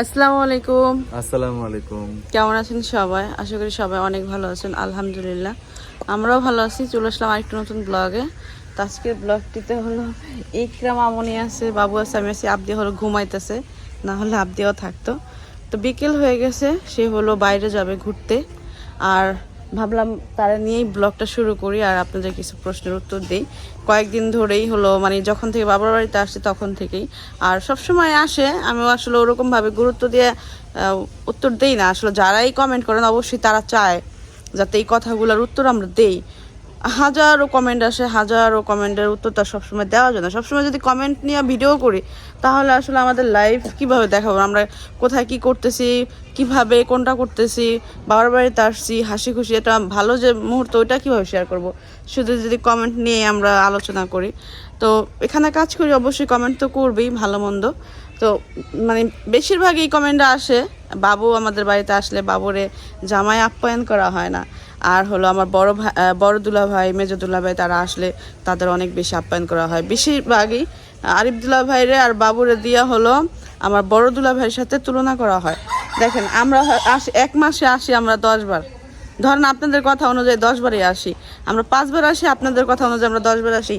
আসসালামু আলাইকুম। আসসালামু আলাইকুম। কেমন আছেন সবাই? আশা করি সবাই অনেক ভালো আছেন আলহামদুলিল্লাহ। আমরাও ভালো আছি চলে আসলাম আরেকটু নতুন ব্লগে তো আজকের ব্লগটিতে হলো ইকরাম আমনি আছে বাবু আছে আমি আছি আবদি হলো ঘুমাইতেছে না হলে আবদিও থাকতো। তো বিকেল হয়ে গেছে সে হলো বাইরে যাবে ঘুরতে। আর ভাবলাম তারা নিয়েই ব্লগটা শুরু করি আর আপনাদের কিছু প্রশ্নের উত্তর দিই। কয়েকদিন ধরেই হলো মানে যখন থেকে বাবার বাড়িতে আসে তখন থেকেই। আর সব সময় আসে, আমিও আসলে ওরকমভাবে গুরুত্ব দিয়ে উত্তর দেই না। আসলে যারাই কমেন্ট করেন, অবশ্যই তারা চায় যাতে এই কথাগুলোর উত্তর আমরা দেই। হাজারো কমেন্ট আসে, হাজারো কমেন্টের উত্তর তার সবসময় দেওয়া যায় না। সবসময় যদি কমেন্ট নিয়ে ভিডিও করি, তাহলে আসলে আমাদের লাইফ কীভাবে দেখাবো? আমরা কোথায় কি করতেছি, কীভাবে, কোনটা করতেছি, বাবার বাড়িতে আসছি, হাসি খুশি, এটা ভালো যে মুহূর্ত, ওইটা কীভাবে শেয়ার করব? শুধু যদি কমেন্ট নিয়ে আমরা আলোচনা করি। তো এখানে কাজ করি, অবশ্যই কমেন্ট তো করবেই, ভালো মন্দ। তো মানে বেশিরভাগই কমেন্ট আসে, বাবু আমাদের বাড়িতে আসলে বাবুরে জামাই আপ্যায়ন করা হয় না। আর হলো আমার বড় ভাই বড় দুলা ভাই মেজো দুলা ভাই তারা আসলে তাদের অনেক বেশি আপ্যায়ন করা হয়। বেশিরভাগই আরিফ দুলা ভাইরে আর বাবুরে দিয়া হলো আমার বড় দুলা ভাইয়ের সাথে তুলনা করা হয়। দেখেন, আমরা আসি, এক মাসে আসি আমরা দশবার ধরেন আপনাদের কথা অনুযায়ী দশবারই আসি। আমরা পাঁচবার আসি, আপনাদের কথা অনুযায়ী আমরা দশবার আসি।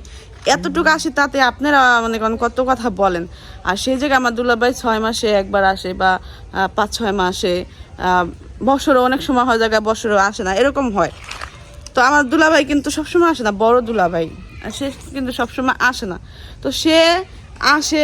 এতটুকু আসি তাতে আপনারা মানে কত কথা বলেন। আর সেই জায়গায় আমার দুলাভাই ছয় মাসে একবার আসে বা পাঁচ, ছয় মাসে বছরও অনেক সময় হয় জায়গায় বছরও আসে না, এরকম হয়। তো আমার দুলাভাই কিন্তু সবসময় আসে না, বড় দুলাভাই। সে কিন্তু সবসময় আসে না। তো সে আসে,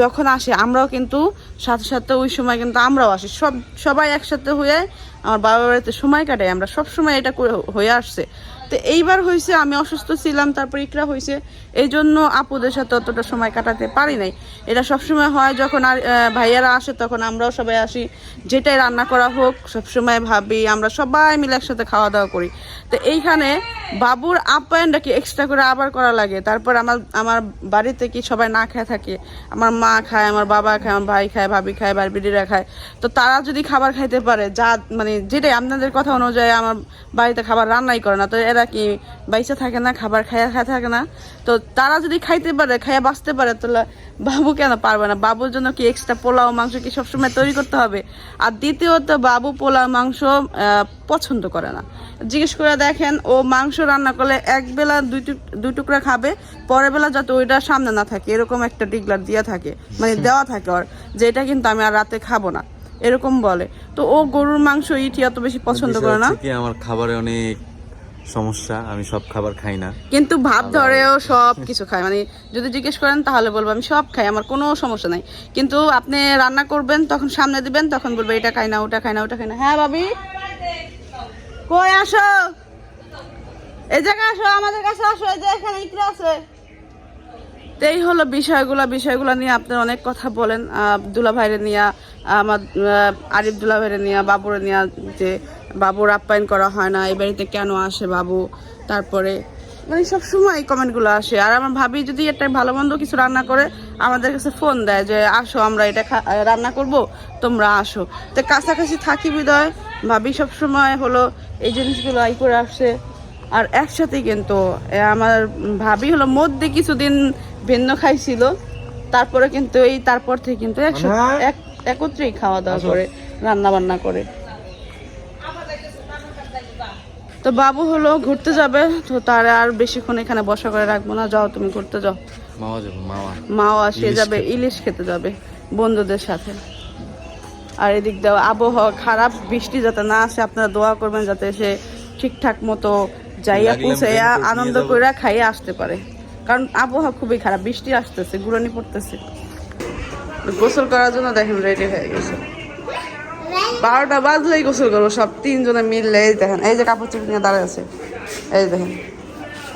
যখন আসে, আমরাও কিন্তু সাথে সাথে ওই সময় কিন্তু আমরাও আসি। সব, সবাই একসাথে হয়ে আমার বাবার বাড়িতে সময় কাটাই, আমরা সব সময় এটা হয়ে আসছে। তো এইবার হয়েছে আমি অসুস্থ ছিলাম, তারপর ইকরা হয়েছে এই জন্য আপুদের সাথে অতটা সময় কাটাতে পারি নাই। এটা সবসময় হয় যখন আর ভাইয়ারা আসে, তখন আমরাও সবাই আসি। যেটাই রান্না করা হোক, সবসময় ভাবি আমরা সবাই মিলে একসাথে খাওয়া দাওয়া করি। তো এইখানে বাবুর আপ্যায়নটা কি এক্সট্রা করে আবার করা লাগে। তারপর আমার আমার বাড়িতে কি সবাই না খেয়ে থাকে? আমার মা খায়, আমার বাবা খায়, আমার ভাই খায়, ভাবি খায় বাড়িরা খায়। তো তারা যদি খাবার খাইতে পারে, যা মানে যেটাই আপনাদের কথা অনুযায়ী আমার বাড়িতে খাবার রান্নাই করে না। তো এরা কি বাইসে থাকে না খাবার খাইয়া খায় থাকে না? তো তারা যদি খাইতে পারে খাইয়া বাঁচতে পারে তাহলে বাবু কেন পারবে না? বাবুর জন্য কি এক্সট্রা পোলাও মাংস কি সবসময় তৈরি করতে হবে? আর দ্বিতীয়ত বাবু পোলাও মাংস পছন্দ করে না। জিজ্ঞেস করে দেখেন ও মাংস রান্না করলে এক বেলা দুই টুক- দুই টুকরা খাবে পরের বেলা যাতে ওইটা সামনে না থাকে। এরকম একটা ডিগলার দেওয়া থাকে মানে দেওয়া থাকে ওর যে এটা কিন্তু আমি আর রাতে খাব না। এরকম বলে। তো ও গরুর মাংস ইটি অত বেশি পছন্দ করে না। আমার খাবারে অনেক সমস্যা আমি সব খাবার খাই না। কিন্তু ভাব ধরেও সব কিছু খায়। মানে যদি জিজ্ঞেস করেন তাহলে বলব আমি সব খাই আমার কোনো সমস্যা নাই। কিন্তু আপনি রান্না করবেন তখন সামনে দিবেন তখন বলবে এটা খাই না ওটা খাই না ওটা খাই না। হ্যাঁ ভাবি? কই আসো? এই জায়গায় আসো আমাদের কাছে আসো এই যে এখানে ইকরা আছে। এই হলো বিষয়গুলো বিষয়গুলো নিয়ে আপনারা অনেক কথা বলেন। দুলা ভাইরে নিয়ে আমার আরিফ দুলা ভাইরে নিয়ে বাবুরে নিয়ে যে বাবুর আপ্যায়ন করা হয় না এই বাড়িতে কেন আসে বাবু? তারপরে মানে সব সময় এই কমেন্টগুলো আসে। আর আমার ভাবি যদি একটা ভালো মন্দ কিছু রান্না করে আমাদের কাছে ফোন দেয় যে আসো আমরা এটা খা- রান্না করব তোমরা আসো। তো কাছাকাছি থাকি বিদয়। ভাবি সব সময় হলো এই জিনিসগুলো আই করে আসছে আর একসাথে কিন্তু আমার ভাবি হলো মধ্যে কিছুদিন ভিন্ন খাইছিল। তারপরে কিন্তু এই তারপর থেকে কিন্তু একসাথে এক- একত্রেই খাওয়া দাওয়া করে রান্না বান্না করে। তো বাবু হলো ঘুরতে যাবে তো তার আর বেশিক্ষণ এখানে বসা করে রাখব না। যাও তুমি ঘুরতে যাও। যাব মাও আসিয়ে যাবে ইলিশ খেতে যাবে বন্ধুদের সাথে। আর এদিক দাও আবহাওয়া খারাপ বৃষ্টি যাতে না আসে আপনারা দোয়া করবেন যাতে সে ঠিকঠাক মতো যাইয়া পৌঁছাইয়া আনন্দ করে খাইয়ে আসতে পারে। কারণ আবহাওয়া খুবই খারাপ বৃষ্টি আসতেছে গুড়ানি পড়তেছে। গোসল করার জন্য দেখেন রেডি হয়ে গেছে। বারোটা বাজলেই গোসল করব, সব তিনজনে মিললে, এই দেখেন, এই যে কাপড় চোপড় নিয়ে দাঁড়ায় আছে, এই দেখেন,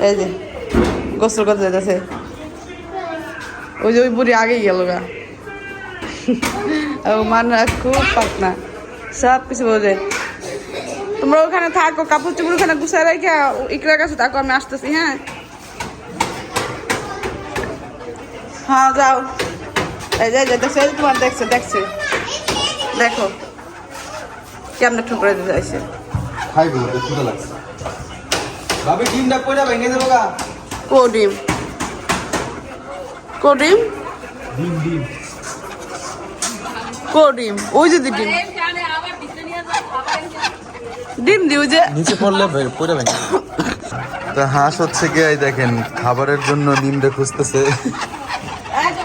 এই যে, গোসল করতে যেতেছে ওই যে ওই বুড়ি আগেই গেল গা। মানে খুব পাতনা, সব কিছু বোঝে। তোমরা ওখানে থাকো, কাপড় চোপড় ওখানে গুছাই রেখে, ইকরার কাছে থাকো, আমি আসতেছি হ্যাঁ? হ্যাঁ যাও। এই যে দেখছ তোমার দেখছে দেখছে। দেখো। কেমনে ঠুকরে দিতে লাগছে। ভাবি ডিমটা কইরা ভেঙে দেবো গা। কো ডিম? কো ডিম? ডিম ডিম। কো ডিম? ওই যে দি ডিম। ডিম দি ওই যে। নিচে পড়লে পড়ে ভেঙে। তা হাঁস হচ্ছে গিয়ে দেখেন খাবারের জন্য ডিমটা খুঁজতেছে।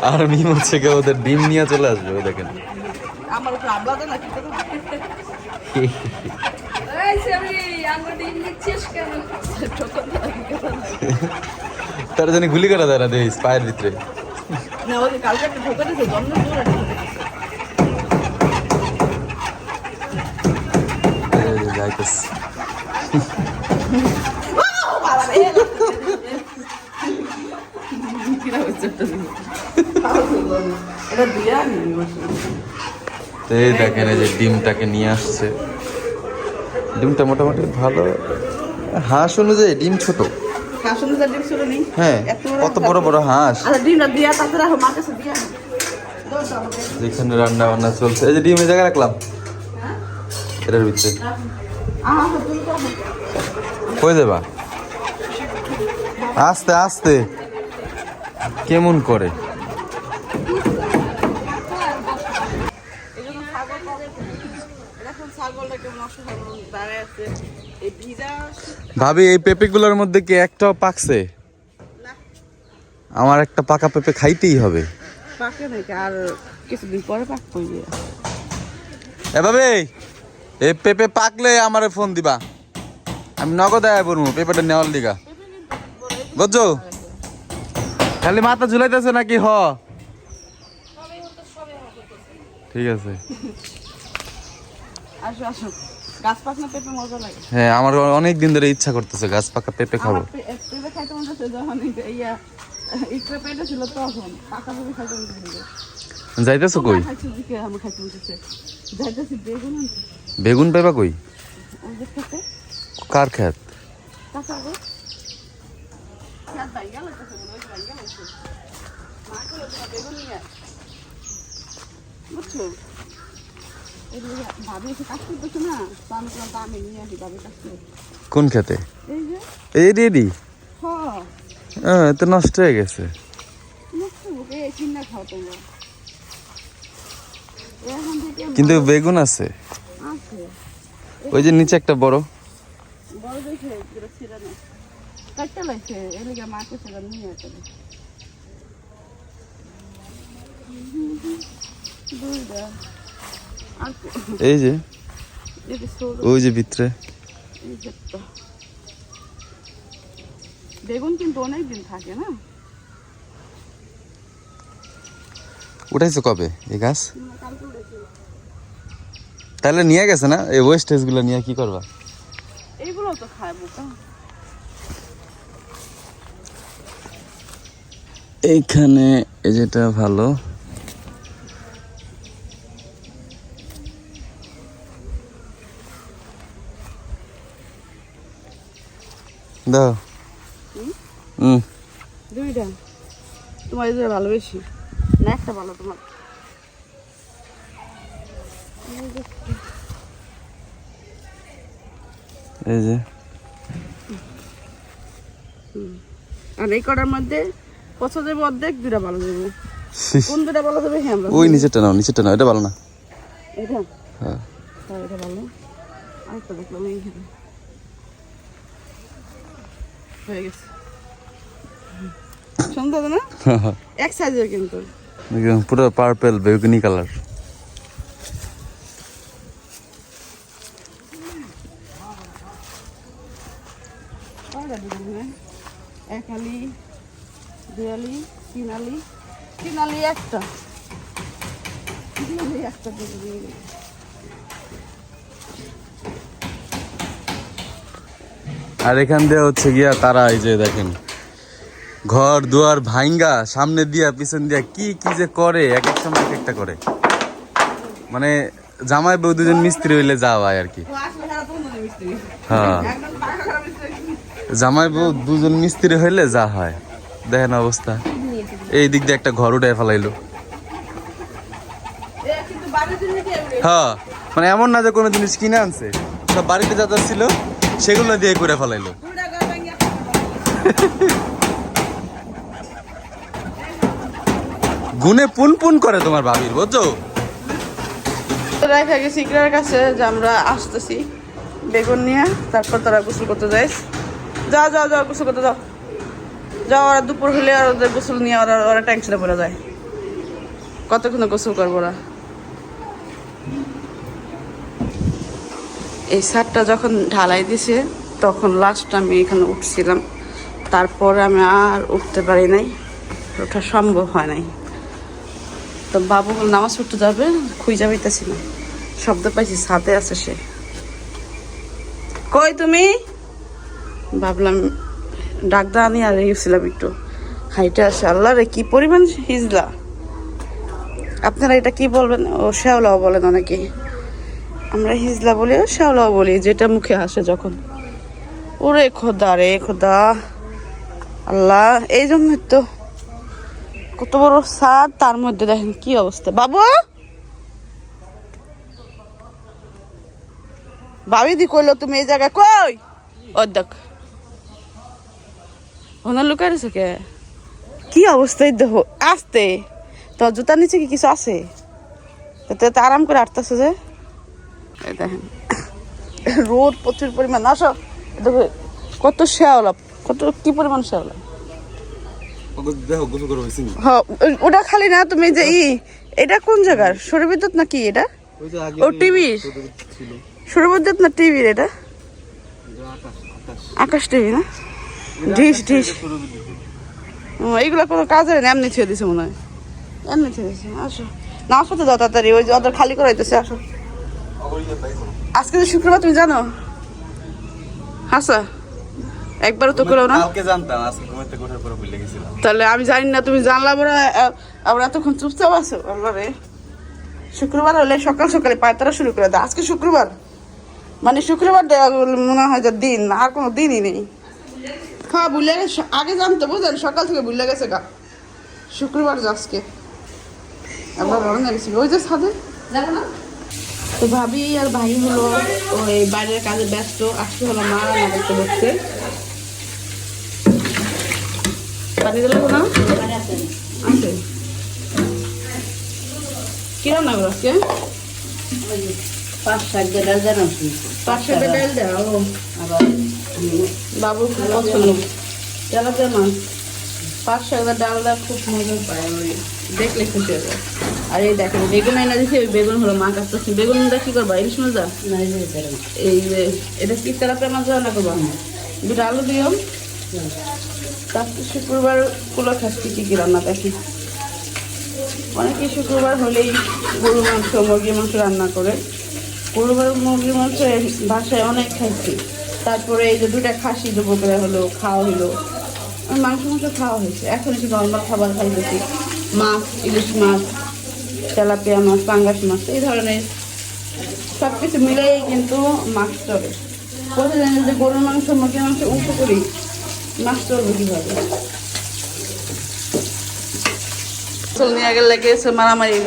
আর মিম হচ্ছে গিয়ে ওদের ডিম নিয়ে চলে আসবে ওই দেখেন। আমার তারা জানি গুলি করা দেয় না দেখিস পায়ের ভিতরে এটা দিয়া তো এই দেখেন এই যে ডিমটাকে নিয়ে আসছে। ডিমটা মোটামুটি ভালো। হাঁস অনুযায়ী ডিম ছোট। হ্যাঁ কত বড় বড় হাঁস। আচ্ছা যেখানে রান্না বান্না চলছে। এই যে ডিম এই জায়গায় রাখলাম। এটার ভিতরে। তো দেবা? আস্তে আস্তে। কেমন করে এখন ছাগলটা কেমন অসুস্থ দাঁড়ায় আছে এই ভিজা ভাবি এই পেঁপেগুলোর মধ্যে কি একটাও পাকছে? আমার একটা পাকা পেঁপে খাইতেই হবে। পাকে নাকি আর কিছুদিন পরে পাক পড়বে এ ভাবি এই পেঁপে পাকলে আমারে ফোন দিবা। আমি নগদ আয় বলব পেঁপেটা নেওয়ার লিগা। বুঝছ? খালি মাথা ঝুলাইতেছে নাকি হ? ঠিক আছে। আসো আসো। হ্যাঁ আমার অনেক দিন ধরে ইচ্ছা করতেছে গাছ পাকা পেঁপে খাব। যাইতেছো কই? বেগুন পেঁপা কই? কার খেত। বুঝছ? এই ভাবি এসে কাজ করতেছে না তো আমি তোমার দামে নিয়ে আসি ভাবি কাজ করে কোন খেতে? এই যে? এই রেডি হ। তো নষ্ট হয়ে গেছে। কিন্তু বেগুন আছে। ওই যে নিচে একটা বড়। দুইটা এই যে। ওই যে ভিতরে। বেগুন কিন্তু অনেক দিন থাকে না? উঠাইছো কবে এই গাছ। তাহলে নিয়ে গেছে না? এই ওয়েস্টেজগুলো নিয়ে কি করবা? এইগুলো তো খায় বোকা এইখানে এই যেটা ভালো দাও। হুম? দুইটা? তোমার এই দুটো ভালো বেশি না একটা ভালো তোমার। এই যে। এই আর এই কটার মধ্যে পছন্দ যাবে অর্ধেক দুটা ভালো যাবে কোন দুটা ভালো যাবে হ্যাঁ ওই নিচেরটা নাও নিচেরটা নাও এটা ভালো না। এটা? হ্যাঁ। হ্যাঁ এটা ভালো। আরেকটা দেখলাম এইখানে। হয়ে গেছে। সুন্দর না? এক সাইজের কিন্তু। পুরো পার্পল বেগুনি কালার হ্যাঁ। এক আলি দুই আলি তিন আলি তিন আলি একটা। তিন আলি একটা দিয়ে দিবি। আর এখান দিয়ে হচ্ছে গিয়া তারা এই যে দেখেন, ঘর দুয়ার ভাঙ্গা সামনে দিয়া, পিছন দিয়া কি কি যে করে, এক এক সময় এক একটা করে। মানে জামাই বউ দুজন মিস্ত্রি হইলে যাওয়া হয় আর কি। হ্যাঁ। জামাই বউ দুজন মিস্ত্রি হইলে যা হয়। দেখেন অবস্থা। এই দিক দিয়ে একটা ঘর উঠে ফেলাইলো? হ্যাঁ। মানে এমন না যে কোনো জিনিস কিনে আনছে। সব বাড়িতে যা যা ছিল সেগুলো দিয়ে করে ফেলাইলো। গুনে পুন পুন করে তোমার ভাবির, বুঝছ? রেখে গেছি ইকরার কাছে, যে আমরা আসতেছি বেগুন নিয়ে, তারপর তারা গোসল করতে যাই যাও যাও যাও, গোসল করতে যাও। যাও, ওরা দুপুর হলে আর ওদের গোসল নিয়ে ওরা ওরা ট্যাঙ্কসে পড়ে যায়। কতক্ষণ গোসল করব ওরা? এই সারটা যখন ঢালাই দিছে, তখন লাস্ট আমি এখানে উঠছিলাম। তারপরে আমি আর উঠতে পারি নাই। ওঠা সম্ভব হয় নাই। তো বাবু বলে নামাজ পড়তে যাবে? খুঁজে পাইতেছি না। শব্দ পাইছি সাথে আছে সে। কই তুমি? ভাবলাম ডাকদা আনি আর গেছিলাম একটু। হাইটে আসে, আল্লাহ রে, কি পরিমাণ হিজলা। আপনারা এটা কি বলবেন? ও শ্যাওলাও বলেন অনেকে। আমরা হিজলা বলি ও শ্যাওলাও বলি যেটা মুখে আসে যখন। ওরে খোদা রে খোদা। আল্লাহ এই জন্য তো কত বড় সাদ তার মধ্যে দেখেন কি অবস্থা। বাবু! ভাবি দি কইলো তুমি এই জায়গায় কই? ও দেখ। ওনার লুকাই রয়েছে কে? কি অবস্থা এই দেখো আসতে। তোর জুতার নিচে কি কিছু আছে? তো তো আরাম করে আটতেছে যে। দেখেন। রোদ প্রচুর পরিমাণ। আসো দেখো কত শ্যাওলা কত কি পরিমাণ হয়েছি হ্যাঁ ওটা খালি না তুমি যে ই এটা কোন জায়গার? সৌর বিদ্যুৎ না কি এটা? ও টিভির ছিল। সৌর বিদ্যুৎ না টিভির এটা? আকাশ টিভি না? ঢিস ঢিস। এইগুলো কোনো কাজের না এমনি ছেড়ে দিছে মনে হয়। এমনি ছেড়ে দিছে আসো। নামাজ পড়তে দাও তাড়াতাড়ি ওই যে ওদের খালি করাইতেছে আসো। আজকে তো শুক্রবার তুমি জানো? হাসা একবারও তো করো না। কালকে জানতাম আজকে ঘুমাইতে কোঠার পরে ভুলে গেছিলাম। তাহলে আমি জানি না তুমি জানলা আমরা আমরা এতক্ষণ চুপচাপ আছো? আল্লাহ রে শুক্রবার হলে সকাল সকালে পায়তারা শুরু করে দেয় আজকে শুক্রবার। মানে শুক্রবার মনে হয় যে দিন আর কোনো দিনই নেই। হ্যাঁ ভুলে গেছে আগে জানতো বুঝলেন? সকাল থেকে ভুলে গেছে গা। শুক্রবার যে আজকে। আমরা রওনা গেছি ওই যে সাথে যাব না? তো ভাবি আর ভাই হলো ওই বাইরের কাজে ব্যস্ত আজকে হলো মা রান্না করতে বসছে। পানি দিলে না আছে। কি রান্না করো আজকে? পাঁচ সাত জনের জানো পাঁচশো ডাল দাও আবার বাবু খুব পছন্দ তেলাপিয়া মাছ পাঁচ শাকের ডালটা খুব মজা পায় দেখলে খুশি হবে আর এই দেখেন বেগুন এনে দিয়েছি ওই বেগুন হলো মা কাটতেছি বেগুনটা কি করবা ইলিশ মাছ এই যে এটা কি তেলাপিয়া মাছ রান্না করবা? দুটো আলু দিও। তারপর শুক্রবার কুলো খাচ্ছি কি কি রান্না দেখি। অনেকে শুক্রবার হলেই গরু মাংস মুরগি মাংস রান্না করে। গরুবার মুরগি মাংস বাসায় অনেক খাইছি। তারপরে এই যে দুটা খাসি দেবো করে হলো খাওয়া হলো। মাংস মাংস খাওয়া হয়েছে। এখন একটু নর্মাল খাবার খাইতেছি। মাছ ইলিশ মাছ তেলাপিয়া মাছ পাঙ্গাস মাছ এই ধরনের সব কিছু মিলেই কিন্তু মাছ চলে। প্রতিদিন যদি গরুর মাংস মুরগির মাংস উল্টো করি মাছ চলবে কীভাবে? চল নিয়ে গেলে গেছে মারামারি।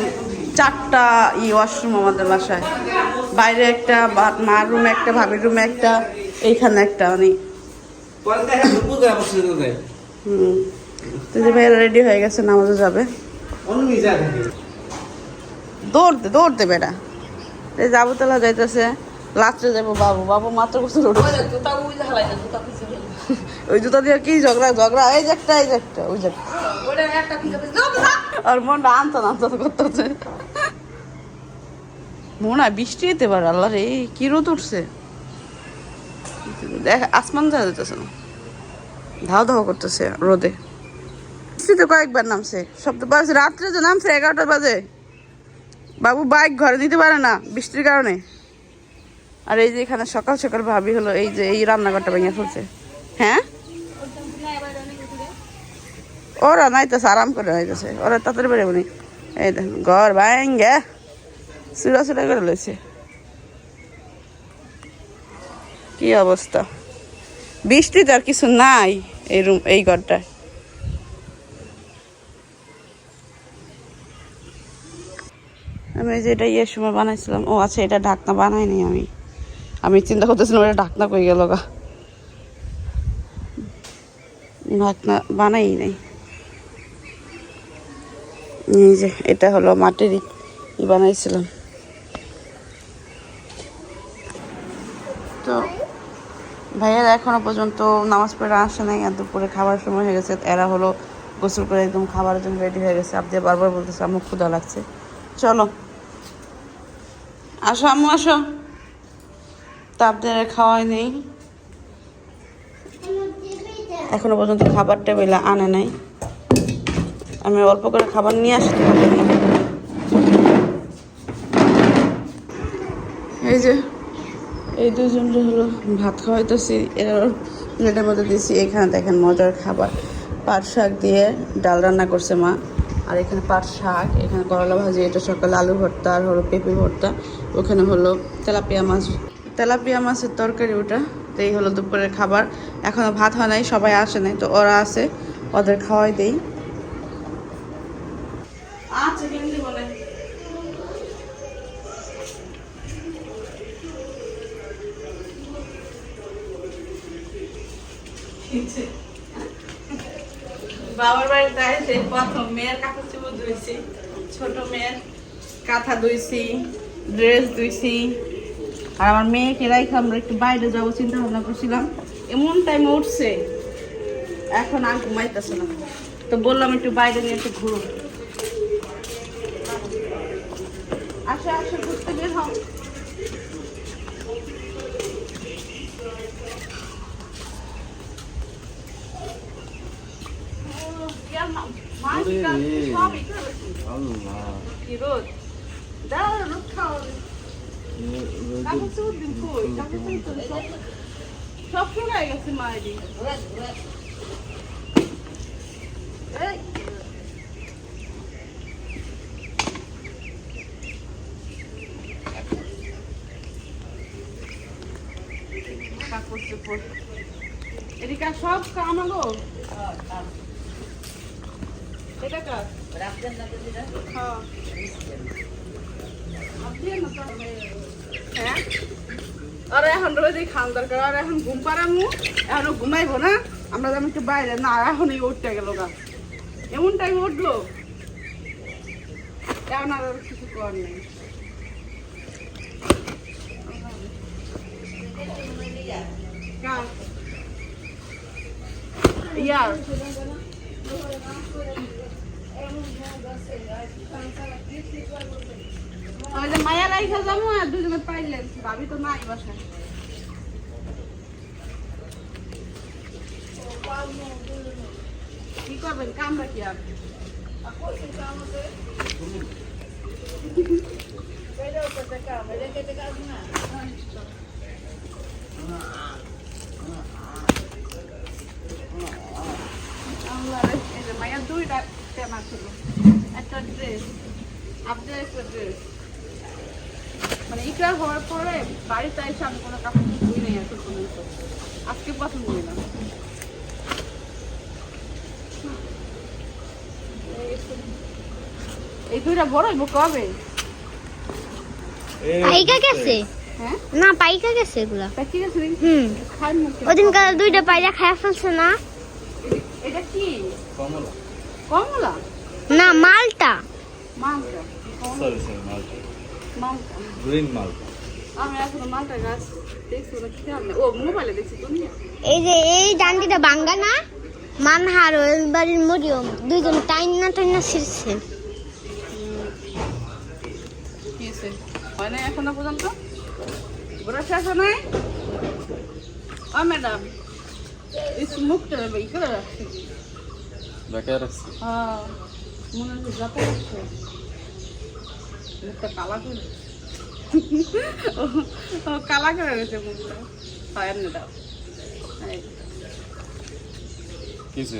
চারটা ই ওয়াশরুম আমাদের বাসায়। বাইরে একটা মার রুমে একটা ভাবির রুমে একটা এইখানে একটা মানে হুম। তো যে রেডি হয়ে গেছে নামাজে যাবে। দৌড়তে দৌড়তে বেটা। এই যাব তালা যাইতেছে লাস্টে যাব বাবু। বাবু মাত্র বছর ওই জুতা দিয়ে কি ঝগড়া ঝগড়া? এই যে একটা এই যে একটা ওই যে আর মনটা আনতো না আনতো করতেছে। মনে হয় বৃষ্টি হতে পারে আল্লাহ রে কি রোদ উঠছে? দেখ আসমান দেখা যেতেছে না। ধাও ধাও করতেছে রোদে। বৃষ্টি তো কয়েকবার নামছে। সব তো পাচ্ছে রাত্রে যে নামছে এগারোটা বাজে। বাবু বাইক ঘরে দিতে পারে না বৃষ্টির কারণে। আর এই যে এখানে সকাল সকাল ভাবি হলো, এই যে এই রান্নাঘরটা ভেঙে ফেলছে। হ্যাঁ? ওরা নাইতেছে, আরাম করে নাইতেছে। ওরা তাড়াতাড়ি বেড়ে বনি এই ঘর ভাঙ্গে চুরা চুরা করে লইছে। কি অবস্থা? বৃষ্টি তো আর কিছু নাই এই রুম, এই ঘরটায়। আমি যে এটা ইয়ের সময় বানাইছিলাম, ও আচ্ছা এটা ঢাকনা বানাইনি আমি। আমি চিন্তা করতেছিলাম এটা ঢাকনা কই গেল গা। ঢাকনা বানাই নাই। এই যে, এটা হলো মাটির বানাইছিলাম। তো ভাইয়া এখনও পর্যন্ত নামাজ পড়ে আসে নাই, আর দুপুরে খাবার সময় হয়ে গেছে, এরা হলো গোসল করে একদম খাবার জন্য রেডি হয়ে গেছে। আপনি বারবার বলতেছে, আমার ক্ষুধা লাগছে। চলো আসো, আম্মু, আসো। তা আপনাদের খাওয়াই নেই। এখনও পর্যন্ত খাবার টেবিলে আনে নাই। আমি অল্প করে খাবার নিয়ে আসি, তোমাদের এই যে, এই দুজন হলো ভাত খাওয়াইতেছি। এর প্লেটের মধ্যে দিয়েছি এখানে দেখেন মজার খাবার। পাট শাক দিয়ে ডাল রান্না করছে মা। আর এখানে পাট শাক, এখানে করলা ভাজি, এটা সকালে আলু ভর্তা, আর হলো পেঁপে ভর্তা। ওখানে হলো তেলাপিয়া মাছ। তেলাপিয়া মাছের তরকারি ওটা এই হলো দুপুরের খাবার। এখনও ভাত হয় নাই, সবাই আসে নাই, তো ওরা আছে ওদের খাওয়াই দেই। আচ্ছা বাবার বাড়িতে প্রথম মেয়ের চোপড় ধুইছি, ছোট মেয়ের কাঁথা ধুইছি। ড্রেস ধুইছি। আর আমার মেয়েকে রাইখে আমরা একটু বাইরে যাব চিন্তা ভাবনা করছিলাম। এমন টাইমে উঠছে এখন আর ঘুমাইতেছে না। তো বললাম একটু বাইরে নিয়ে একটু ঘুরো। আসো আসো ঘুরতে বের হও। করেছি। কি রোদ? দাও, রোদ খাও। কাপড় চোপড় দিন কই? কাপড় চোপড় সব- শুকায় গেছে মায়েরই। এই, কাপড় চোপড়। এদিকে সব কামাগো এটা হ্যাঁ আপনি না তো হ্যাঁ আরে এখন রোজ এই খান দরকার, আর এখন ঘুম পাড়ামু, এখনও ঘুমাইবো না। আমরা যাব একটু বাইরে, না, এখনই উঠতে গেল গা। এমন টাইম উঠল। এখন আর কিছু কর নেই? ইয়ার। ওই যে মায়া রাইখা যাব আর দুজনে পাইলেন ভাবি তো নাই বাসায়। কি করবেন? কামরা কি আর? মায়ের দুইটা একটা ড্রেস আপনার একটা ড্রেস মানে ইকরা হওয়ার পরে বাড়িতে এসে আমি কোনো কাপড় ধুই নাই এখন পর্যন্ত আজকে প্রথম ধুইলাম এই দুইটা বড় হইব কবে? পাইকা গেছে? হ্যাঁ? না পাইকা গেছে এগুলা। তা কি হুম। ওদিন কাল দুইটা পাইরা খায়া ফেলছে না। এটা কি? কমলা। না মালটা। মালটা। মালটা। গ্রিন মাল। আমি এখনও মালটা গাছ দেখছি ওটা খেয়াল নেই। ও মোবাইলে দেখছি তুমি? এই যে এই ডান্ডিটা বাঙ্গা না? মানহার ওই বাড়ির মরিয়ম দুইজন টাইন না টাইন না ছিঁড়ছে হয় না এখনও পর্যন্ত? ওরা শেষ নাই? ও ম্যাডাম এই মুখটা ই করে রাখছে। কি? রাখছি। হ্যাঁ মনে হচ্ছে যাতে মুখটা কালা ও কালা করে গেছে মুখটা। হয় এমনি দাও। কিছু